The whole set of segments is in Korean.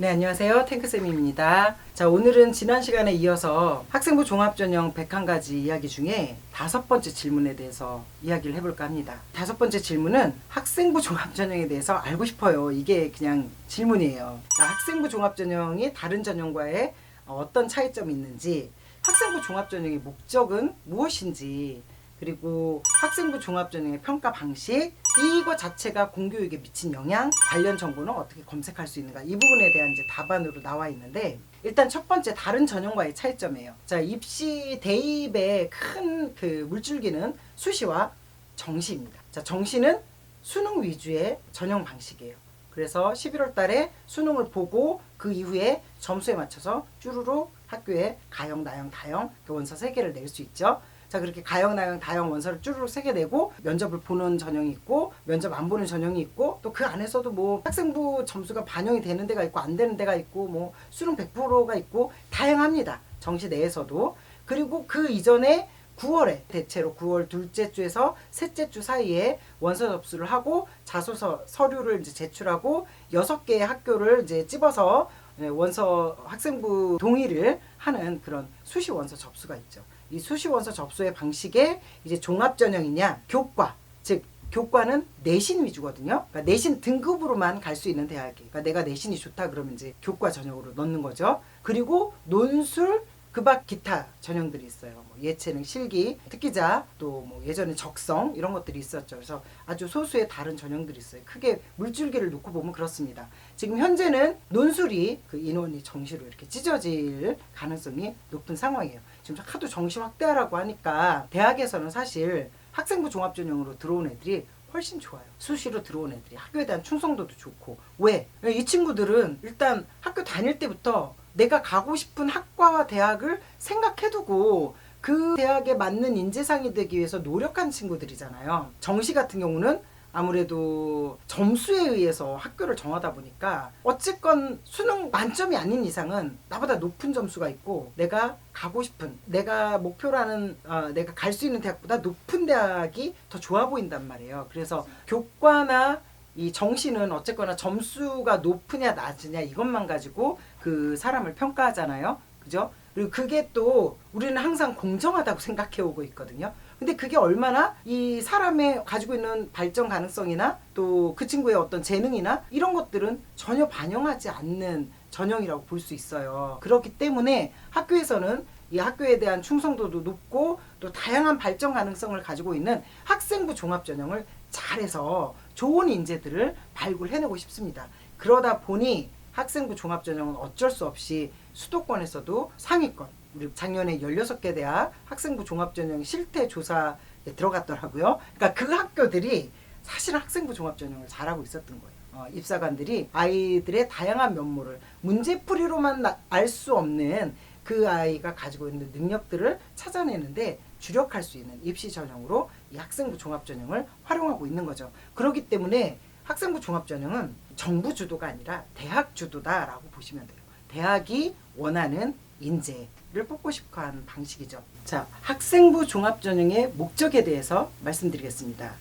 네, 안녕하세요. 탱크쌤입니다. 자, 오늘은 지난 시간에 이어서 학생부 종합전형 101가지 이야기 중에 다섯 번째 질문에 대해서 이야기를 해볼까 합니다. 다섯 번째 질문은 학생부 종합전형에 대해서 알고 싶어요. 이게 그냥 질문이에요. 자, 학생부 종합전형이 다른 전형과의 어떤 차이점이 있는지, 학생부 종합전형의 목적은 무엇인지, 그리고 학생부 종합전형의 평가 방식, 이거 자체가 공교육에 미친 영향, 관련 정보는 어떻게 검색할 수 있는가 이 부분에 대한 이제 답안으로 나와 있는데 일단 첫 번째 다른 전형과의 차이점이에요. 자 입시 대입의 큰 그 물줄기는 수시와 정시입니다. 자 정시는 수능 위주의 전형 방식이에요. 그래서 11월 달에 수능을 보고 그 이후에 점수에 맞춰서 쭈루루 학교에 가형, 나형, 다형 그 원서 3개를 낼 수 있죠. 자 그렇게 가형, 나형, 다형 원서를 쭈루룩 세개 내고 면접을 보는 전형이 있고 면접 안 보는 전형이 있고 또 그 안에서도 뭐 학생부 점수가 반영이 되는 데가 있고 안 되는 데가 있고 뭐 수능 100%가 있고 다양합니다. 정시 내에서도 그리고 그 이전에 9월에 대체로 9월 둘째 주에서 셋째 주 사이에 원서 접수를 하고 자소서 서류를 이제 제출하고 여섯 개의 학교를 이제 찝어서 예, 원서 학생부 동의를 하는 그런 수시 원서 접수가 있죠. 이 수시 원서 접수의 방식에 이제 종합 전형이냐 교과 즉 교과는 내신 위주거든요. 그러니까 내신 등급으로만 갈 수 있는 대학이. 그러니까 내가 내신이 좋다 그러면 이제 교과 전형으로 넣는 거죠. 그리고 논술 그밖 기타 전형들이 있어요. 뭐 예체능, 실기, 특기자, 또 뭐 예전에 적성 이런 것들이 있었죠. 그래서 아주 소수의 다른 전형들이 있어요. 크게 물줄기를 놓고 보면 그렇습니다. 지금 현재는 논술이 그 인원이 정시로 이렇게 찢어질 가능성이 높은 상황이에요. 지금 하도 정시 확대하라고 하니까 대학에서는 사실 학생부 종합전형으로 들어온 애들이 훨씬 좋아요. 수시로 들어온 애들이 학교에 대한 충성도도 좋고 왜? 이 친구들은 일단 학교 다닐 때부터 내가 가고 싶은 학과와 대학을 생각해두고 그 대학에 맞는 인재상이 되기 위해서 노력한 친구들이잖아요. 정시 같은 경우는 아무래도 점수에 의해서 학교를 정하다 보니까 어쨌건 수능 만점이 아닌 이상은 나보다 높은 점수가 있고 내가 가고 싶은 내가 목표라는 어, 내가 갈 수 있는 대학보다 높은 대학이 더 좋아 보인단 말이에요. 그래서 교과나 이 정시는 어쨌거나 점수가 높으냐 낮으냐 이것만 가지고 그 사람을 평가하잖아요. 그죠? 그리고 그게 또 우리는 항상 공정하다고 생각해 오고 있거든요. 근데 그게 얼마나 이 사람의 가지고 있는 발전 가능성이나 또 그 친구의 어떤 재능이나 이런 것들은 전혀 반영하지 않는 전형이라고 볼 수 있어요. 그렇기 때문에 학교에서는 이 학교에 대한 충성도도 높고 또 다양한 발전 가능성을 가지고 있는 학생부 종합 전형을 잘해서 좋은 인재들을 발굴해내고 싶습니다. 그러다 보니 학생부 종합 전형은 어쩔 수 없이 수도권에서도 상위권 우리 작년에 16개 대학 학생부 종합 전형 실태 조사에 들어갔더라고요. 그러니까 그 학교들이 사실 학생부 종합 전형을 잘하고 있었던 거예요. 어, 입사관들이 아이들의 다양한 면모를 문제풀이로만 알 수 없는 그 아이가 가지고 있는 능력들을 찾아내는데 주력할 수 있는 입시 전형으로 이 학생부 종합 전형을 활용하고 있는 거죠. 그렇기 때문에 학생부 종합 전형은 정부 주도가 아니라 대학 주도다라고 보시면 돼요. 대학이 원하는 인재를 뽑고 싶어 하는 방식이죠. 자, 학생부 종합 전형의 목적에 대해서 말씀드리겠습니다.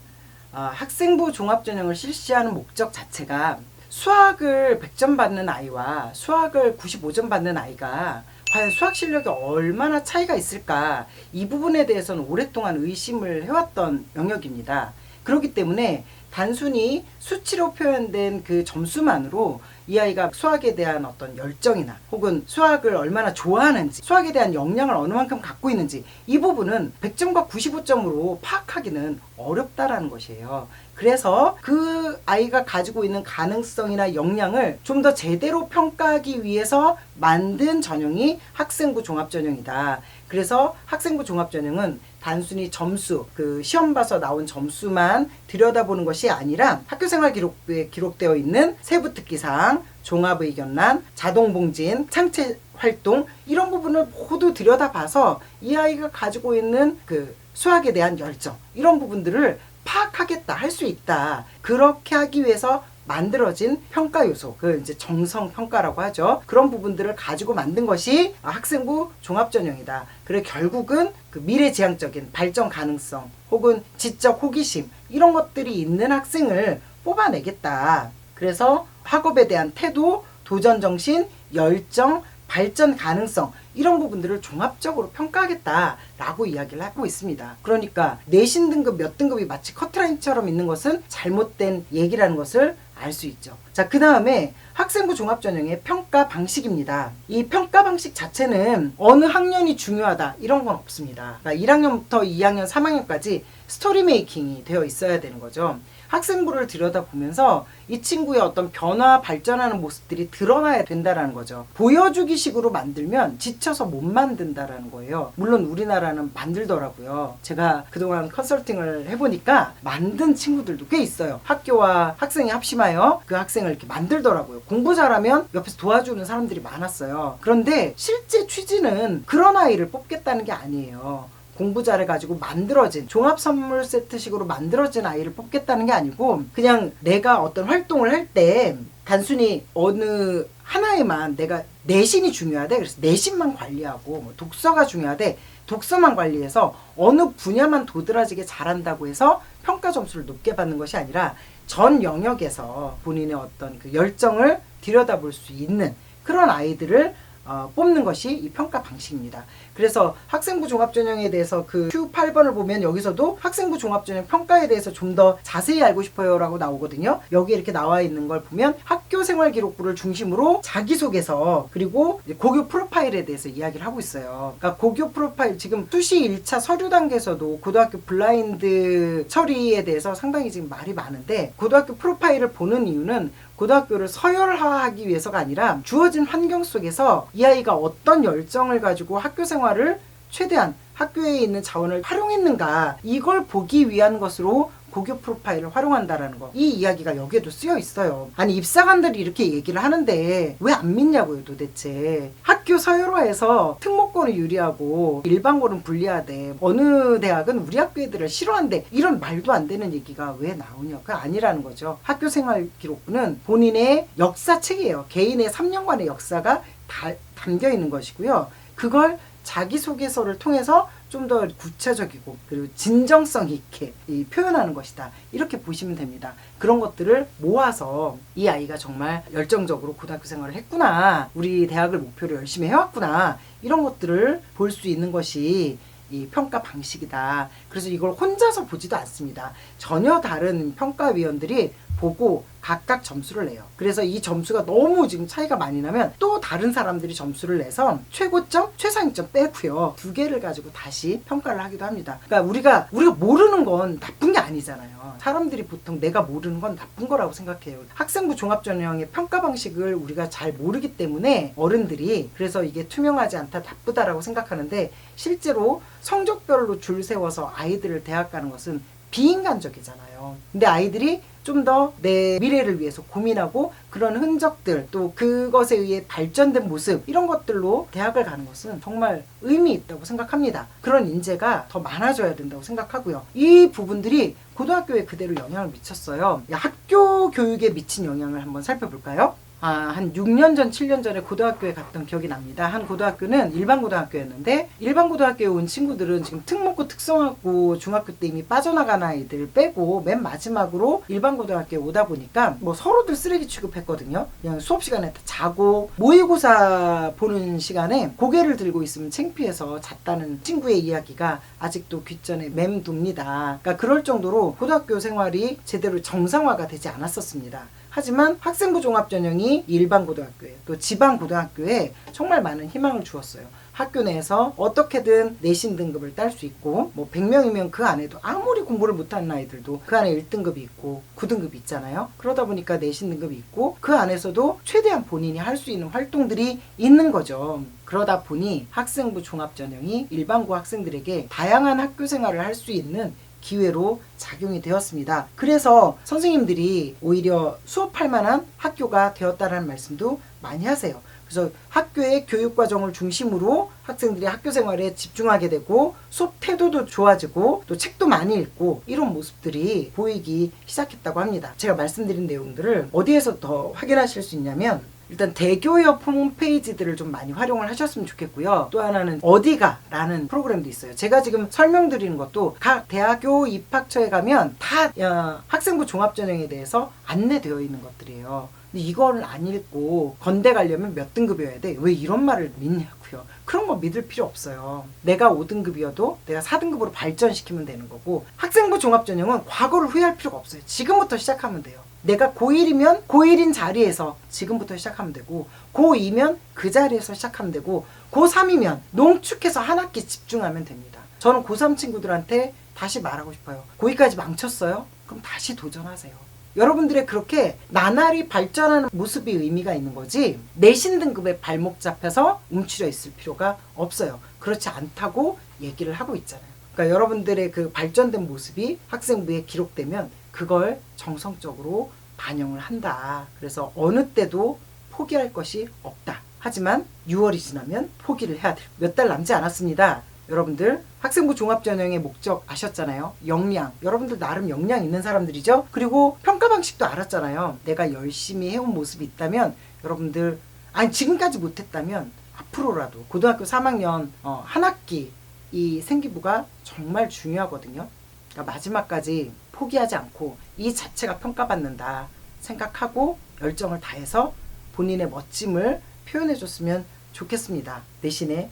어, 학생부 종합 전형을 실시하는 목적 자체가 수학을 100점 받는 아이와 수학을 95점 받는 아이가 과연 수학 실력이 얼마나 차이가 있을까 이 부분에 대해서는 오랫동안 의심을 해왔던 영역입니다. 그렇기 때문에 단순히 수치로 표현된 그 점수만으로 이 아이가 수학에 대한 어떤 열정이나 혹은 수학을 얼마나 좋아하는지 수학에 대한 역량을 어느 만큼 갖고 있는지 이 부분은 100점과 95점으로 파악하기는 어렵다라는 것이에요. 그래서 그 아이가 가지고 있는 가능성이나 역량을 좀 더 제대로 평가하기 위해서 만든 전형이 학생부 종합 전형이다. 그래서 학생부 종합 전형은 단순히 점수, 그 시험 봐서 나온 점수만 들여다보는 것이 아니라 학교생활 기록부에 기록되어 있는 세부 특기사항, 종합 의견란, 자동 봉진, 창체 활동 이런 부분을 모두 들여다봐서 이 아이가 가지고 있는 그 수학에 대한 열정 이런 부분들을 파악하겠다 할 수 있다. 그렇게 하기 위해서 만들어진 평가 요소, 그 이제 정성 평가라고 하죠. 그런 부분들을 가지고 만든 것이 학생부 종합 전형이다. 그래 결국은 그 미래지향적인 발전 가능성 혹은 지적 호기심 이런 것들이 있는 학생을 뽑아내겠다. 그래서 학업에 대한 태도, 도전 정신, 열정, 발전 가능성 이런 부분들을 종합적으로 평가하겠다라고 이야기를 하고 있습니다. 그러니까 내신 등급 몇 등급이 마치 커트라인처럼 있는 것은 잘못된 얘기라는 것을 알 수 있죠. 자, 그 다음에 학생부 종합전형의 평가 방식입니다. 이 평가 방식 자체는 어느 학년이 중요하다 이런 건 없습니다. 그러니까 1학년부터 2학년, 3학년까지 스토리 메이킹이 되어 있어야 되는 거죠. 학생부를 들여다보면서 이 친구의 어떤 변화, 발전하는 모습들이 드러나야 된다라는 거죠. 보여주기 식으로 만들면 지쳐서 못 만든다라는 거예요. 물론 우리나라는 만들더라고요. 제가 그동안 컨설팅을 해보니까 만든 친구들도 꽤 있어요. 학교와 학생이 합심하여 그 학생을 이렇게 만들더라고요. 공부 잘하면 옆에서 도와주는 사람들이 많았어요. 그런데 실제 취지는 그런 아이를 뽑겠다는 게 아니에요. 공부 잘해가지고 만들어진 종합 선물 세트식으로 만들어진 아이를 뽑겠다는 게 아니고 그냥 내가 어떤 활동을 할 때 단순히 어느 하나에만 내가 내신이 중요하대 그래서 내신만 관리하고 뭐 독서가 중요하대 독서만 관리해서 어느 분야만 도드라지게 잘한다고 해서 평가 점수를 높게 받는 것이 아니라 전 영역에서 본인의 어떤 그 열정을 들여다볼 수 있는 그런 아이들을 어, 뽑는 것이 이 평가 방식입니다. 그래서 학생부 종합전형에 대해서 그 Q8번을 보면 여기서도 학생부 종합전형 평가에 대해서 좀 더 자세히 알고 싶어요라고 나오거든요. 여기 이렇게 나와 있는 걸 보면 학교 생활 기록부를 중심으로 자기소개서 그리고 고교 프로파일에 대해서 이야기를 하고 있어요. 그러니까 고교 프로파일 지금 수시 1차 서류 단계에서도 고등학교 블라인드 처리에 대해서 상당히 지금 말이 많은데 고등학교 프로파일을 보는 이유는 고등학교를 서열화하기 위해서가 아니라 주어진 환경 속에서 이 아이가 어떤 열정을 가지고 학교 생활 을 최대한 학교에 있는 자원을 활용했는가 이걸 보기 위한 것으로 고교 프로파일을 활용한다라는 거. 이 이야기가 여기에도 쓰여 있어요. 아니 입사관들이 이렇게 얘기를 하는데 왜 안 믿냐고요 도대체. 학교 서열화에서 특목고는 유리하고 일반고는 불리하대. 어느 대학은 우리 학교 애들을 싫어한대. 이런 말도 안 되는 얘기가 왜 나오냐. 그 아니라는 거죠. 학교 생활 기록부는 본인의 역사책이에요. 개인의 3년간의 역사가 다 담겨 있는 것이고요. 그걸 자기소개서를 통해서 좀 더 구체적이고 그리고 진정성 있게 이 표현하는 것이다. 이렇게 보시면 됩니다. 그런 것들을 모아서 이 아이가 정말 열정적으로 고등학교 생활을 했구나. 우리 대학을 목표로 열심히 해왔구나. 이런 것들을 볼 수 있는 것이 이 평가 방식이다. 그래서 이걸 혼자서 보지도 않습니다. 전혀 다른 평가위원들이 보고 각각 점수를 내요. 그래서 이 점수가 너무 지금 차이가 많이 나면 또 다른 사람들이 점수를 내서 최고점, 최상위점 빼고요. 두 개를 가지고 다시 평가를 하기도 합니다. 그러니까 우리가 우리가 모르는 건 나쁜 게 아니잖아요. 사람들이 보통 내가 모르는 건 나쁜 거라고 생각해요. 학생부 종합전형의 평가 방식을 우리가 잘 모르기 때문에 어른들이 그래서 이게 투명하지 않다, 나쁘다라고 생각하는데 실제로 성적별로 줄 세워서 아이들을 대학 가는 것은 비인간적이잖아요. 근데 아이들이 좀 더 내 미래를 위해서 고민하고 그런 흔적들 또 그것에 의해 발전된 모습 이런 것들로 대학을 가는 것은 정말 의미 있다고 생각합니다. 그런 인재가 더 많아져야 된다고 생각하고요. 이 부분들이 고등학교에 그대로 영향을 미쳤어요. 학교 교육에 미친 영향을 한번 살펴볼까요? 아, 한 6년 전, 7년 전에 고등학교에 갔던 기억이 납니다. 한 고등학교는 일반 고등학교였는데 일반 고등학교에 온 친구들은 지금 특목고 특성화고 중학교 때 이미 빠져나간 아이들 빼고 맨 마지막으로 일반 고등학교에 오다 보니까 뭐 서로들 쓰레기 취급했거든요. 그냥 수업 시간에 다 자고 모의고사 보는 시간에 고개를 들고 있으면 창피해서 잤다는 친구의 이야기가 아직도 귓전에 맴돕니다. 그러니까 그럴 정도로 고등학교 생활이 제대로 정상화가 되지 않았었습니다. 하지만 학생부 종합전형이 일반 고등학교에 또 지방 고등학교에 정말 많은 희망을 주었어요. 학교 내에서 어떻게든 내신 등급을 딸 수 있고 뭐 100명이면 그 안에도 아무리 공부를 못하는 아이들도 그 안에 1등급이 있고 9등급이 있잖아요. 그러다 보니까 내신 등급이 있고 그 안에서도 최대한 본인이 할 수 있는 활동들이 있는 거죠. 그러다 보니 학생부 종합전형이 일반고 학생들에게 다양한 학교 생활을 할 수 있는 기회로 작용이 되었습니다. 그래서 선생님들이 오히려 수업할 만한 학교가 되었다라는 말씀도 많이 하세요. 그래서 학교의 교육 과정을 중심으로 학생들이 학교 생활에 집중하게 되고 수업 태도도 좋아지고 또 책도 많이 읽고 이런 모습들이 보이기 시작했다고 합니다. 제가 말씀드린 내용들을 어디에서 더 확인하실 수 있냐면 일단 대교협 홈페이지들을 좀 많이 활용을 하셨으면 좋겠고요. 또 하나는 어디가라는 프로그램도 있어요. 제가 지금 설명드리는 것도 각 대학교 입학처에 가면 다 어, 학생부 종합전형에 대해서 안내되어 있는 것들이에요. 근데 이거를 안 읽고 건대 가려면 몇 등급이어야 돼? 왜 이런 말을 믿냐고요. 그런 거 믿을 필요 없어요. 내가 5등급이어도 내가 4등급으로 발전시키면 되는 거고 학생부 종합전형은 과거를 후회할 필요가 없어요. 지금부터 시작하면 돼요. 내가 고1이면 고1인 자리에서 지금부터 시작하면 되고 고2면 그 자리에서 시작하면 되고 고3이면 농축해서 한 학기 집중하면 됩니다. 저는 고3 친구들한테 다시 말하고 싶어요. 고2까지 망쳤어요? 그럼 다시 도전하세요. 여러분들의 그렇게 나날이 발전하는 모습이 의미가 있는 거지 내신 등급에 발목 잡혀서 움츠려 있을 필요가 없어요. 그렇지 않다고 얘기를 하고 있잖아요. 그러니까 여러분들의 그 발전된 모습이 학생부에 기록되면 그걸 정성적으로 반영을 한다. 그래서 어느 때도 포기할 것이 없다. 하지만 6월이 지나면 포기를 해야 돼요. 몇달 남지 않았습니다. 여러분들 학생부 종합전형의 목적 아셨잖아요. 역량. 여러분들 나름 역량 있는 사람들이죠. 그리고 평가 방식도 알았잖아요. 내가 열심히 해온 모습이 있다면 여러분들 아니 지금까지 못했다면 앞으로라도 고등학교 3학년 어, 한 학기 이 생기부가 정말 중요하거든요. 그러니까 마지막까지 포기하지 않고 이 자체가 평가받는다 생각하고 열정을 다해서 본인의 멋짐을 표현해 줬으면 좋겠습니다. 내신에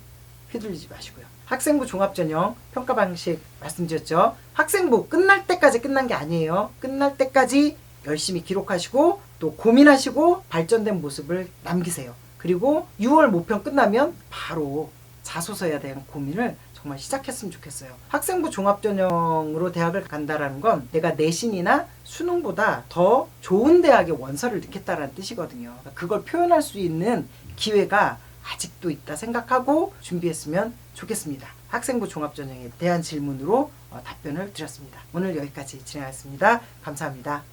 휘둘리지 마시고요. 학생부 종합전형 평가 방식 말씀드렸죠. 학생부 끝날 때까지 끝난 게 아니에요. 끝날 때까지 열심히 기록하시고 또 고민하시고 발전된 모습을 남기세요. 그리고 6월 모평 끝나면 바로 자소서에 대한 고민을 정말 시작했으면 좋겠어요. 학생부 종합전형으로 대학을 간다라는 건 내가 내신이나 수능보다 더 좋은 대학의 원서를 넣겠다라는 뜻이거든요. 그러니까 그걸 표현할 수 있는 기회가 아직도 있다 생각하고 준비했으면 좋겠습니다. 학생부 종합전형에 대한 질문으로 어, 답변을 드렸습니다. 오늘 여기까지 진행하겠습니다. 감사합니다.